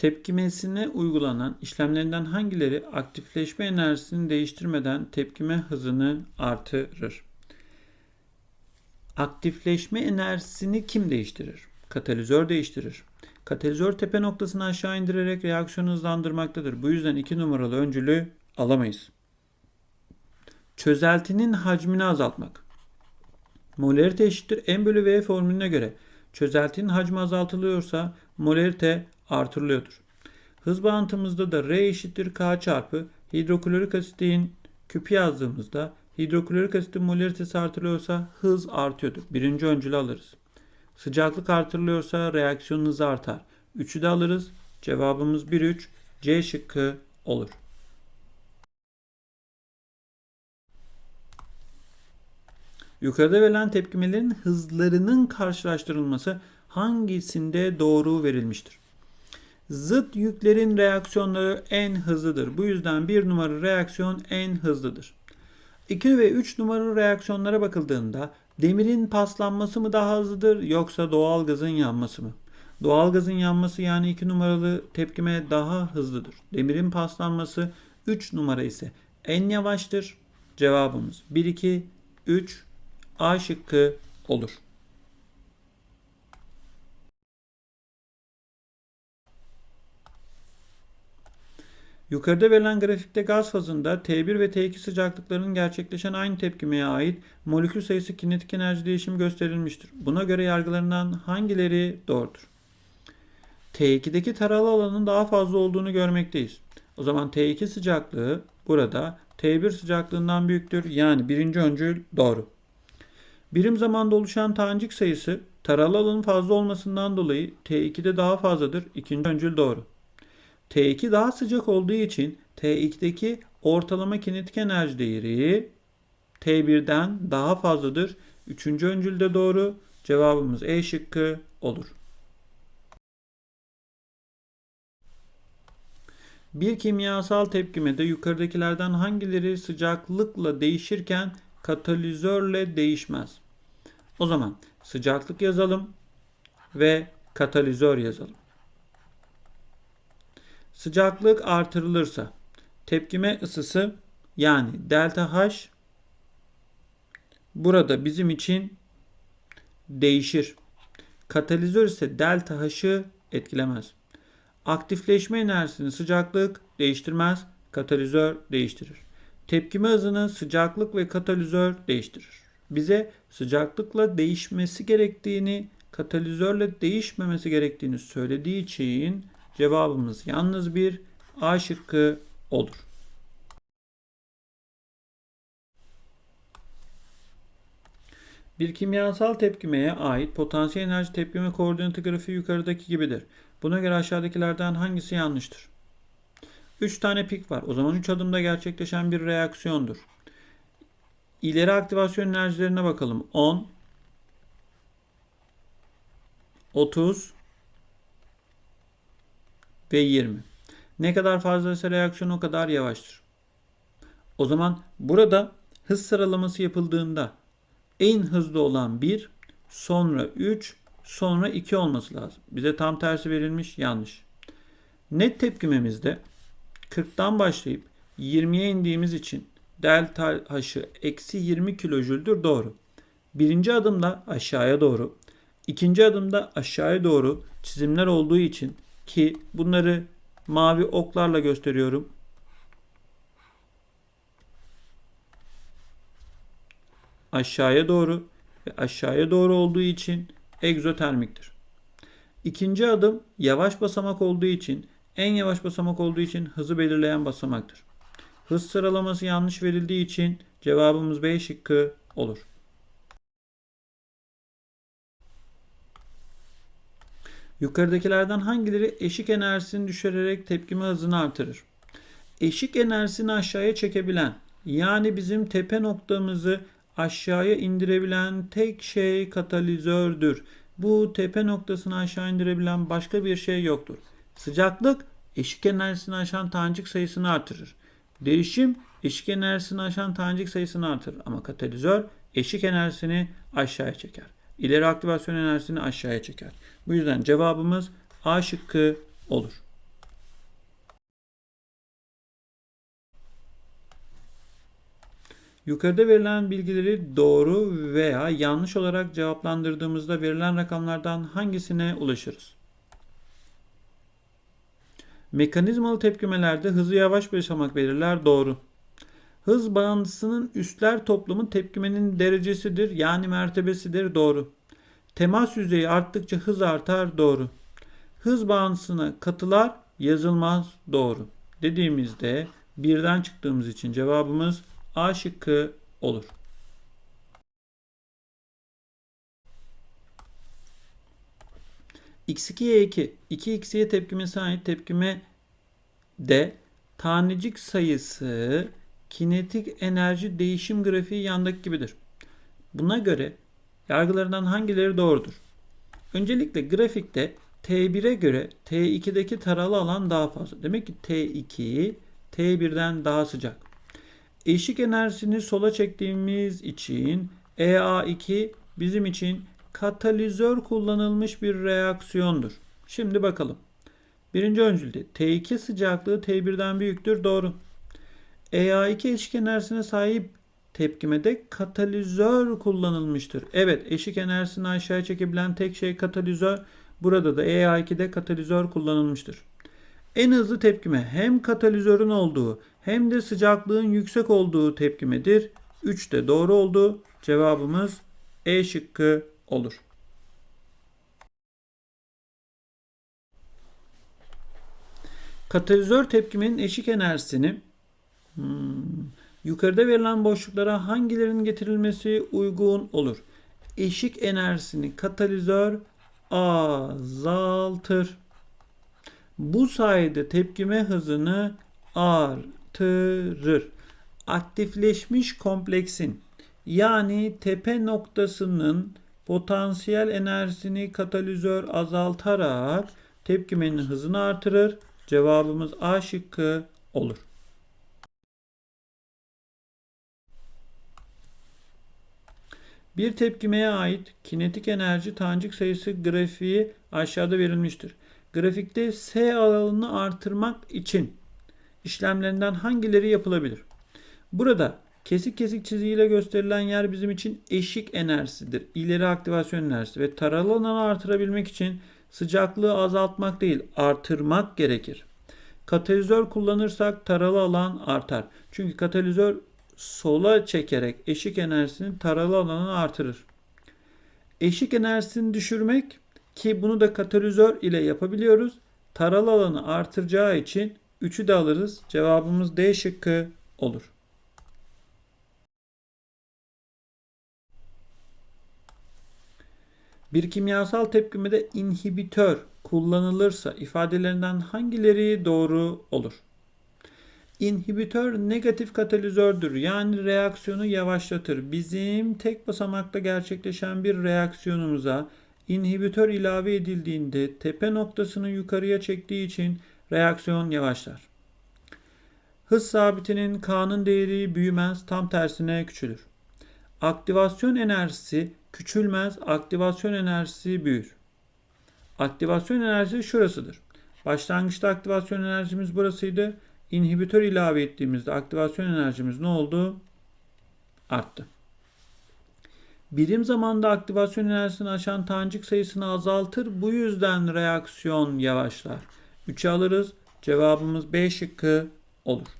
Tepkimesine uygulanan işlemlerinden hangileri aktifleşme enerjisini değiştirmeden tepkime hızını artırır? Aktifleşme enerjisini kim değiştirir? Katalizör değiştirir. Katalizör tepe noktasını aşağı indirerek reaksiyonu hızlandırmaktadır. Bu yüzden 2 numaralı öncülü alamayız. Çözeltinin hacmini azaltmak. Molarite eşittir M bölü V formülüne göre çözeltinin hacmi azaltılıyorsa molarite artırılıyordur. Hız bağıntımızda da R eşittir K çarpı hidroklorik asitin küpü yazdığımızda hidroklorik asitin molaritesi artırılıyorsa hız artıyordur. Birinci öncülü alırız. Sıcaklık artırılıyorsa reaksiyon hızı artar. 3'ü de alırız. Cevabımız 1-3 C şıkkı olur. Yukarıda verilen tepkimelerin hızlarının karşılaştırılması hangisinde doğru verilmiştir? Zıt yüklerin reaksiyonları en hızlıdır. Bu yüzden bir numaralı reaksiyon en hızlıdır. 2 ve 3 numaralı reaksiyonlara bakıldığında demirin paslanması mı daha hızlıdır yoksa doğal gazın yanması mı? Doğal gazın yanması yani 2 numaralı tepkime daha hızlıdır. Demirin paslanması 3 numara ise en yavaştır. Cevabımız 1 2 3 A şıkkı olur. Yukarıda verilen grafikte gaz fazında T1 ve T2 sıcaklıklarının gerçekleşen aynı tepkimeye ait molekül sayısı kinetik enerji değişimi gösterilmiştir. Buna göre yargılarından hangileri doğrudur? T2'deki taralı alanın daha fazla olduğunu görmekteyiz. O zaman T2 sıcaklığı burada T1 sıcaklığından büyüktür. Yani birinci öncül doğru. Birim zamanda oluşan tanecik sayısı taralı alanın fazla olmasından dolayı T2'de daha fazladır. İkinci öncül doğru. T2 daha sıcak olduğu için T2'deki ortalama kinetik enerji değeri T1'den daha fazladır. Üçüncü öncülde doğru. Cevabımız E şıkkı olur. Bir kimyasal tepkimede yukarıdakilerden hangileri sıcaklıkla değişirken katalizörle değişmez? O zaman sıcaklık yazalım ve katalizör yazalım. Sıcaklık artırılırsa tepkime ısısı yani delta H burada bizim için değişir. Katalizör ise delta H'ı etkilemez. Aktifleşme enerjisini sıcaklık değiştirmez, katalizör değiştirir. Tepkime hızını sıcaklık ve katalizör değiştirir. Bize sıcaklıkla değişmesi gerektiğini, katalizörle değişmemesi gerektiğini söylediği için cevabımız yalnız bir A şıkkı olur. Bir kimyasal tepkimeye ait potansiyel enerji tepkime koordinatı grafiği yukarıdaki gibidir. Buna göre aşağıdakilerden hangisi yanlıştır? 3 tane pik var. O zaman 3 adımda gerçekleşen bir reaksiyondur. İleri aktivasyon enerjilerine bakalım. 10 30 ve 20. Ne kadar fazlaysa reaksiyon o kadar yavaştır. O zaman burada hız sıralaması yapıldığında en hızlı olan 1, sonra 3, sonra 2 olması lazım. Bize tam tersi verilmiş yanlış. Net tepkimemizde 40'tan başlayıp 20'ye indiğimiz için delta H'ı eksi 20 kilojüldür doğru. Birinci adımda aşağıya doğru, ikinci adımda aşağıya doğru çizimler olduğu için ki bunları mavi oklarla gösteriyorum. Aşağıya doğru ve aşağıya doğru olduğu için egzotermiktir. İkinci adım yavaş basamak olduğu için en yavaş basamak olduğu için hızı belirleyen basamaktır. Hız sıralaması yanlış verildiği için cevabımız B şıkkı olur. Yukarıdakilerden hangileri eşik enerjisini düşürerek tepkime hızını artırır? Eşik enerjisini aşağıya çekebilen yani bizim tepe noktamızı aşağıya indirebilen tek şey katalizördür. Bu tepe noktasını aşağı indirebilen başka bir şey yoktur. Sıcaklık eşik enerjisini aşan tanecik sayısını artırır. Değişim eşik enerjisini aşan tanecik sayısını artırır. Ama katalizör eşik enerjisini aşağıya çeker ileri aktivasyon enerjisini aşağıya çeker. Bu yüzden cevabımız A şıkkı olur. Yukarıda verilen bilgileri doğru veya yanlış olarak cevaplandırdığımızda verilen rakamlardan hangisine ulaşırız? Mekanizmalı tepkimelerde hızı yavaş başlamak belirler doğru. Hız bağıntısının üstler toplumu tepkimenin derecesidir yani mertebesidir doğru. Temas yüzeyi arttıkça hız artar doğru. Hız bağıntısına katılar yazılmaz doğru. Dediğimizde birden çıktığımız için cevabımız A şıkkı olur. x2'ye 2, 2x'ye tepkimesi ait tepkime de tanecik sayısı kinetik enerji değişim grafiği yandaki gibidir. Buna göre yargılarından hangileri doğrudur? Öncelikle grafikte T1'e göre T2'deki taralı alan daha fazla. Demek ki T2 T1'den daha sıcak. Eşik enerjisini sola çektiğimiz için EA2 bizim için katalizör kullanılmış bir reaksiyondur. Şimdi bakalım. Birinci öncülde T2 sıcaklığı T1'den büyüktür. Doğru. EA2 eşik enerjisine sahip tepkimede katalizör kullanılmıştır. Evet eşik enerjisini aşağı çekebilen tek şey katalizör. Burada da EA2'de katalizör kullanılmıştır. En hızlı tepkime hem katalizörün olduğu hem de sıcaklığın yüksek olduğu tepkimedir. 3 de doğru oldu. Cevabımız E şıkkı olur. Katalizör tepkimenin eşik enerjisini hmm, yukarıda verilen boşluklara hangilerinin getirilmesi uygun olur? Eşik enerjisini katalizör azaltır. Bu sayede tepkime hızını artırır. Aktifleşmiş kompleksin yani tepe noktasının potansiyel enerjisini katalizör azaltarak tepkimenin hızını artırır. Cevabımız A şıkkı olur. Bir tepkimeye ait kinetik enerji tanecik sayısı grafiği aşağıda verilmiştir. Grafikte S alanını artırmak için işlemlerinden hangileri yapılabilir? Burada kesik kesik çizgiyle gösterilen yer bizim için eşik enerjisidir. İleri aktivasyon enerjisi ve taralı alanı artırabilmek için sıcaklığı azaltmak değil artırmak gerekir. Katalizör kullanırsak taralı alan artar. Çünkü katalizör sola çekerek eşik enerjisinin taralı alanını artırır. Eşik enerjisini düşürmek ki bunu da katalizör ile yapabiliyoruz. Taralı alanı artıracağı için 3'ü de alırız. Cevabımız D şıkkı olur. Bir kimyasal tepkimede inhibitör kullanılırsa ifadelerinden hangileri doğru olur? İnhibitör negatif katalizördür. Yani reaksiyonu yavaşlatır. Bizim tek basamakta gerçekleşen bir reaksiyonumuza inhibitör ilave edildiğinde tepe noktasını yukarıya çektiği için reaksiyon yavaşlar. Hız sabitinin K'nın değeri büyümez, tam tersine küçülür. Aktivasyon enerjisi küçülmez, aktivasyon enerjisi büyür. Aktivasyon enerjisi şurasıdır. Başlangıçta aktivasyon enerjimiz burasıydı. İnhibitör ilave ettiğimizde aktivasyon enerjimiz ne oldu? Arttı. Birim zamanda aktivasyon enerjisini aşan tanecik sayısını azaltır. Bu yüzden reaksiyon yavaşlar. 3'ü alırız. Cevabımız B şıkkı olur.